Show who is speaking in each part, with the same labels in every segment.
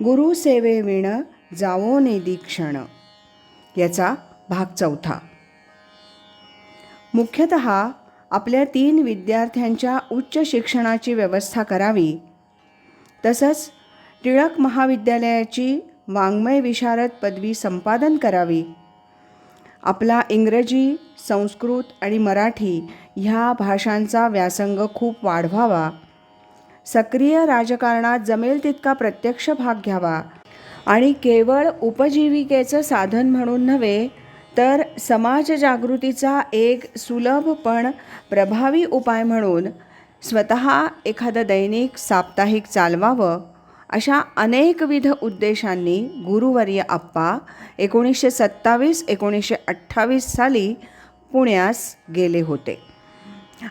Speaker 1: गुरुसेवे विण जावो निदीक्षण याचा भाग चौथा. मुख्यतः आपल्या तीन विद्यार्थ्यांच्या उच्च शिक्षणाची व्यवस्था करावी. तसंच टिळक महाविद्यालयाची वाङ्मय विशारद पदवी संपादन करावी. आपला इंग्रजी संस्कृत आणि मराठी ह्या भाषांचा व्यासंग खूप वाढवावा. सक्रिय राजकारणात जमेल तितका प्रत्यक्ष भाग घ्यावा. आणि केवळ उपजीविकेचं साधन म्हणून नव्हे तर समाज जागृतीचा एक सुलभ पण प्रभावी उपाय म्हणून स्वतः एखादं दैनिक साप्ताहिक चालवावं अशा अनेकविध उद्देशांनी गुरुवर्य आप्पा एकोणीसशे सत्तावीस एकोणीसशे अठ्ठावीस साली पुण्यास गेले होते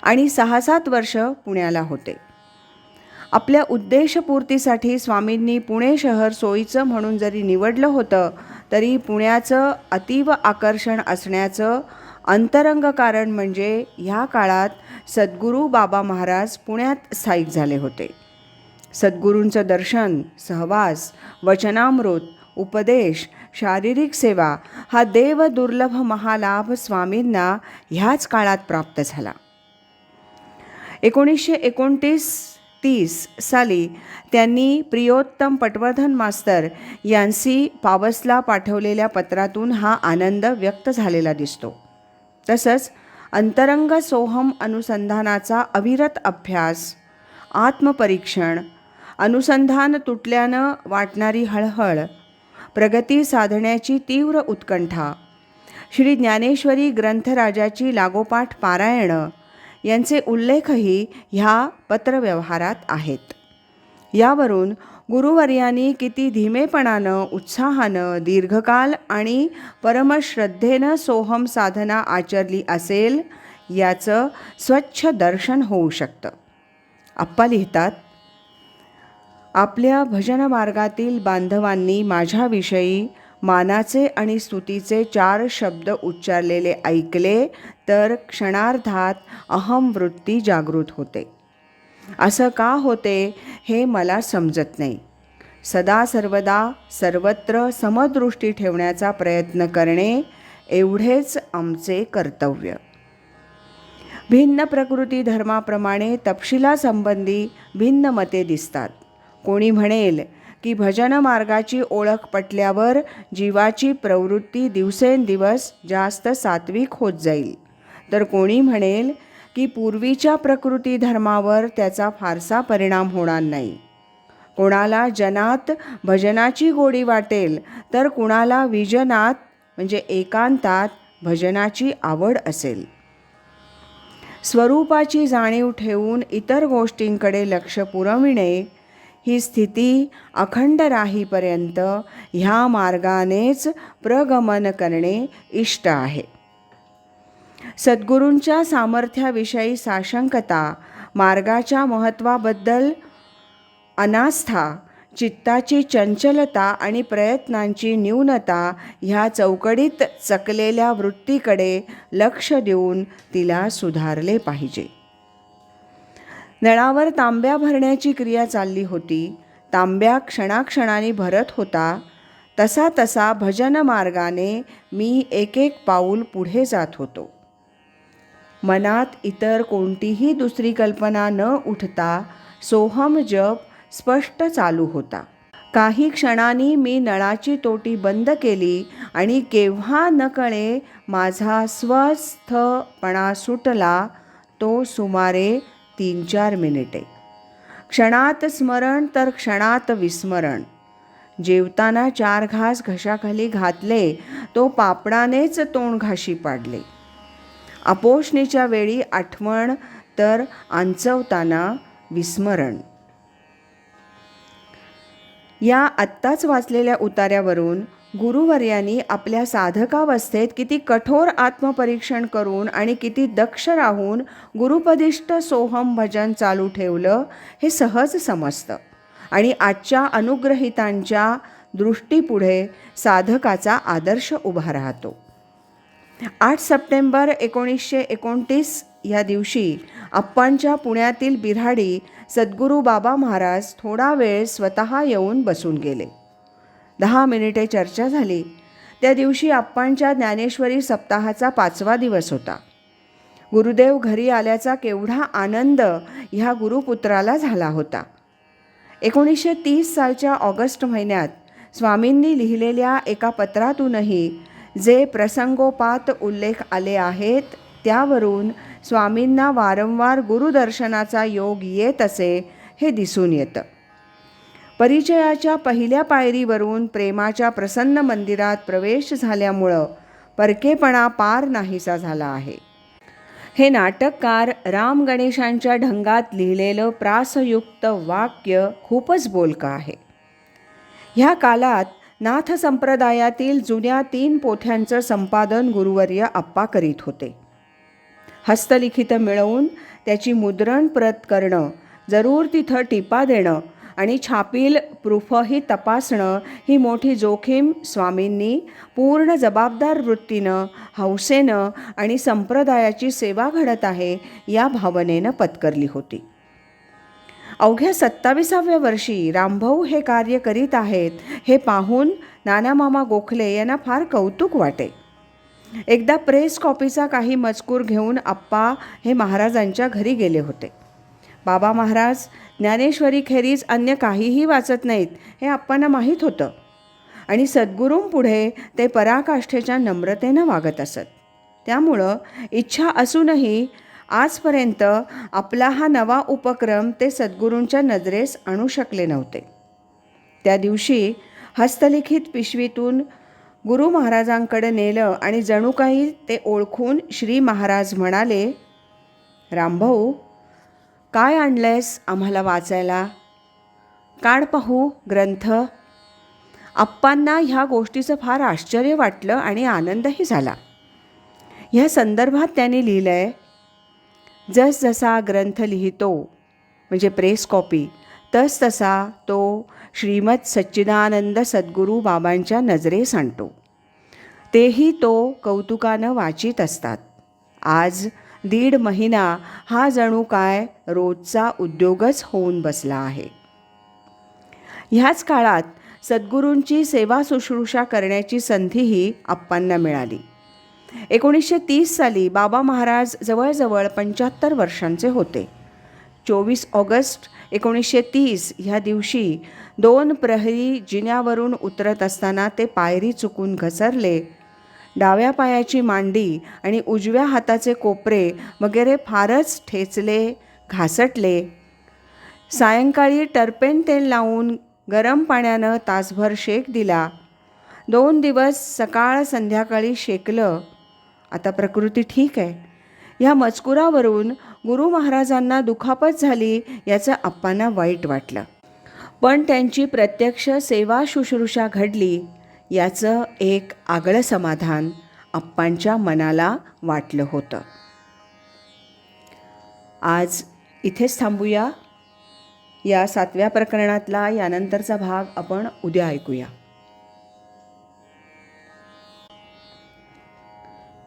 Speaker 1: आणि सहा सात वर्ष पुण्याला होते. आपल्या उद्देशपूर्तीसाठी स्वामींनी पुणे शहर सोयीचं म्हणून जरी निवडलं होतं तरी पुण्याचं अतीव आकर्षण असण्याचं अंतरंग कारण म्हणजे ह्या काळात सद्गुरू बाबा महाराज पुण्यात स्थायिक झाले होते. सद्गुरूंचं दर्शन सहवास वचनामृत उपदेश शारीरिक सेवा हा देव दुर्लभ महालाभ स्वामींना ह्याच काळात प्राप्त झाला. एकोणीसशे एकोणतीस तीस साली त्यांनी प्रियोत्तम पटवर्धन मास्तर यांसी पावसला पाठवलेल्या पत्रातून हा आनंद व्यक्त झालेला दिसतो. तसंच अंतरंग सोहम अनुसंधानाचा अविरत अभ्यास आत्मपरीक्षण अनुसंधान तुटल्यानं वाटणारी हळहळ प्रगती साधण्याची तीव्र उत्कंठा श्री ज्ञानेश्वरी ग्रंथराजाची लागोपाठ पारायणं यांचे उल्लेखही ह्या पत्रव्यवहारात आहेत. यावरून गुरुवर्यांनी किती धीमेपणानं उत्साहानं दीर्घकाल आणि परमश्रद्धेनं सोहम साधना आचरली असेल याचं स्वच्छ दर्शन होऊ शकतं. आप्पा लिहितात आपल्या भजन मार्गातील बांधवांनी माझ्याविषयी मानाचे आणि स्तुतीचे चार शब्द उच्चारलेले ऐकले तर क्षणार्धात अहम वृत्ती जागृत होते. असं का होते हे मला समजत नाही. सदा सर्वदा सर्वत्र समदृष्टी ठेवण्याचा प्रयत्न करणे एवढेच आमचे कर्तव्य. भिन्न प्रकृती धर्माप्रमाणे तपशिलासंबंधी भिन्न मते दिसतात. कोणी म्हणेल की भजन मार्गाची ओळख पटल्यावर जीवाची प्रवृत्ती दिवसेंदिवस जास्त सात्विक होत जाईल. तर कोणी म्हणेल की पूर्वीच्या प्रकृती धर्मावर त्याचा फारसा परिणाम होणार नाही. कोणाला जनात भजनाची गोडी वाटेल तर कुणाला विजनात म्हणजे एकांतात भजनाची आवड असेल. स्वरूपाची जाणीव ठेवून इतर गोष्टींकडे लक्ष पुरविणे ही स्थिती अखंड राहीपर्यंत ह्या मार्गानेच प्रगमन करणे इष्ट आहे. सद्गुरूंच्या सामर्थ्याविषयी साशंकता मार्गाच्या महत्त्वाबद्दल अनास्था चित्ताची चंचलता आणि प्रयत्नांची न्यूनता ह्या चौकडीत चकलेल्या वृत्तीकडे लक्ष देऊन तिला सुधारले पाहिजे. नळावर तांब्या भरण्याची क्रिया चालली होती. तांब्या क्षणाक्षणाने भरत होता. तसा तसा भजन मार्गाने मी एक एक पाऊल पुढे जात होतो. मनात इतर कोणतीही दुसरी कल्पना न उठता सोहम जप स्पष्ट चालू होता. काही क्षणांनी मी नळाची तोटी बंद केली आणि केव्हा नकळे माझा स्वस्थपणा सुटला तो सुमारे तीन चार मिनिटे. क्षणात स्मरण तर क्षणात विस्मरण. जेवताना चार घास घशाखाली घातले तो पापडानेच तोंड घाशी पाडले. अपोषणीच्या वेळी आठवण तर आंचवताना विस्मरण. या आत्ताच वाचलेल्या उतार्यावरून गुरुवर्यांनी आपल्या साधकावस्थेत किती कठोर आत्मपरीक्षण करून आणि किती दक्ष राहून गुरुपदिष्ट सोहम भजन चालू ठेवलं हे सहज समजतं. आणि आजच्या अनुग्रहितांच्या दृष्टीपुढे साधकाचा आदर्श उभा राहतो. आठ सप्टेंबर एकोणीसशे एकोणतीस या दिवशी अप्पांच्या पुण्यातील बिऱ्हाडी सद्गुरू बाबा महाराज थोडा वेळ स्वतः येऊन बसून गेले. दहा मिनिटे चर्चा झाली. त्या दिवशी आप्पांच्या ज्ञानेश्वरी सप्ताहाचा पाचवा दिवस होता. गुरुदेव घरी आल्याचा केवढा आनंद ह्या गुरुपुत्राला झाला होता. एकोणीसशे तीस सालच्या ऑगस्ट महिन्यात स्वामींनी लिहिलेल्या एका पत्रातूनही जे प्रसंगोपात उल्लेख आले आहेत त्यावरून स्वामींना वारंवार गुरुदर्शनाचा योग येत असे हे दिसून येतं. परिचयाच्या पहिल्या पायरीवरून प्रेमाच्या प्रसन्न मंदिरात प्रवेश झाल्यामुळं परकेपणा पार नाहीसा झाला आहे. हे नाटककार राम गणेशांच्या ढंगात लिहिलेलं प्रासयुक्त वाक्य खूपच बोलकं आहे. ह्या कालात नाथ संप्रदायातील जुन्या तीन पोथ्यांचं संपादन गुरुवर्य आप्पा करीत होते. हस्तलिखित मिळवून त्याची मुद्रण प्रत करणं जरूर तिथं टिपा देणं आणि छापील प्रूफही तपासणं ही मोठी जोखीम स्वामींनी पूर्ण जबाबदार वृत्तीनं हौसेनं आणि संप्रदायाची सेवा घडत आहे या भावनेनं पत्करली होती. अवघ्या सत्ताविसाव्या वर्षी रामभाऊ हे कार्य करीत आहेत हे पाहून नानामामा गोखले यांना फार कौतुक वाटे. एकदा प्रेस कॉपीचा काही मजकूर घेऊन आप्पा हे महाराजांच्या घरी गेले होते. बाबा महाराज ज्ञानेश्वरी खेरीज अन्य काहीही वाचत नाहीत हे आप्पांना माहीत होतं. आणि सद्गुरूंपुढे ते पराकाष्ठेच्या नम्रतेनं वागत असत. त्यामुळं इच्छा असूनही आजपर्यंत आपला हा नवा उपक्रम ते सद्गुरूंच्या नजरेस आणू शकले नव्हते. त्या दिवशी हस्तलिखित पिशवीतून गुरु महाराजांकडे नेलं आणि जणू काही ते ओळखून श्री महाराज म्हणाले रामभाऊ काय आणलंयस आम्हाला वाचायला? काढ पाहू ग्रंथ. आप्पांना ह्या गोष्टीचं फार आश्चर्य वाटलं आणि आनंदही झाला. ह्या संदर्भात त्यांनी लिहिलं आहे जसजसा ग्रंथ लिहितो म्हणजे प्रेस कॉपी तस तसा तो श्रीमद सच्चिदानंद सद्गुरू बाबांच्या नजरेस आणतो तेही तो कौतुकानं वाचित असतात. आज दीड महिना हा जणू काय रोजचा उद्योगच होऊन बसला आहे. ह्याच काळात सद्गुरूंची सेवा शुश्रूषा करण्याची संधीही आप्पांना मिळाली. एकोणीसशे तीस साली बाबा महाराज जवळजवळ पंच्याहत्तर वर्षांचे होते. चोवीस ऑगस्ट एकोणीसशे तीस ह्या दिवशी दोन प्रहरी जिन्यावरून उतरत असताना ते पायरी चुकून घसरले डाव्या पायाची मांडी आणि उजव्या हाताचे कोपरे वगैरे फारच ठेचले घासटले. सायंकाळी टर्पेन तेल लावून गरम पाण्यानं तासभर शेक दिला. दोन दिवस सकाळ संध्याकाळी शेकलं. आता प्रकृती ठीक आहे. ह्या मजकुरावरून गुरु महाराजांना दुखापत झाली याचं आप्पांना वाईट वाटलं. पण त्यांची प्रत्यक्ष सेवा शुश्रूषा घडली. याचं एक आगळं समाधान आप्पांच्या मनाला वाटलं होतं. आज इथेच थांबूया. या सातव्या प्रकरणातला यानंतरचा भाग आपण उद्या ऐकूया.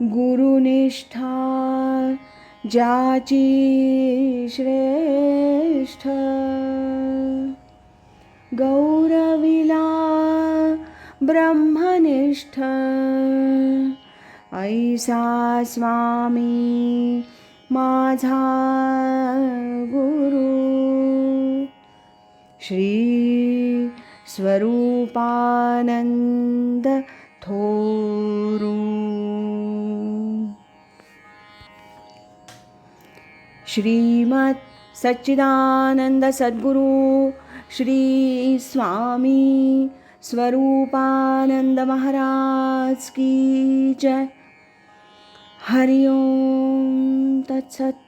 Speaker 1: गुरुनिष्ठा ज्याची श्रेष्ठ गौरविला ब्रह्मनिष्ठ। ऐसा स्वामी माझा गुरु। श्री स्वरूपानंद थोरू। श्रीमत् सच्चिदानंद सद्गुरु श्री स्वामी स्वरूपानंद महाराज की जय। हरिओम तत्सत।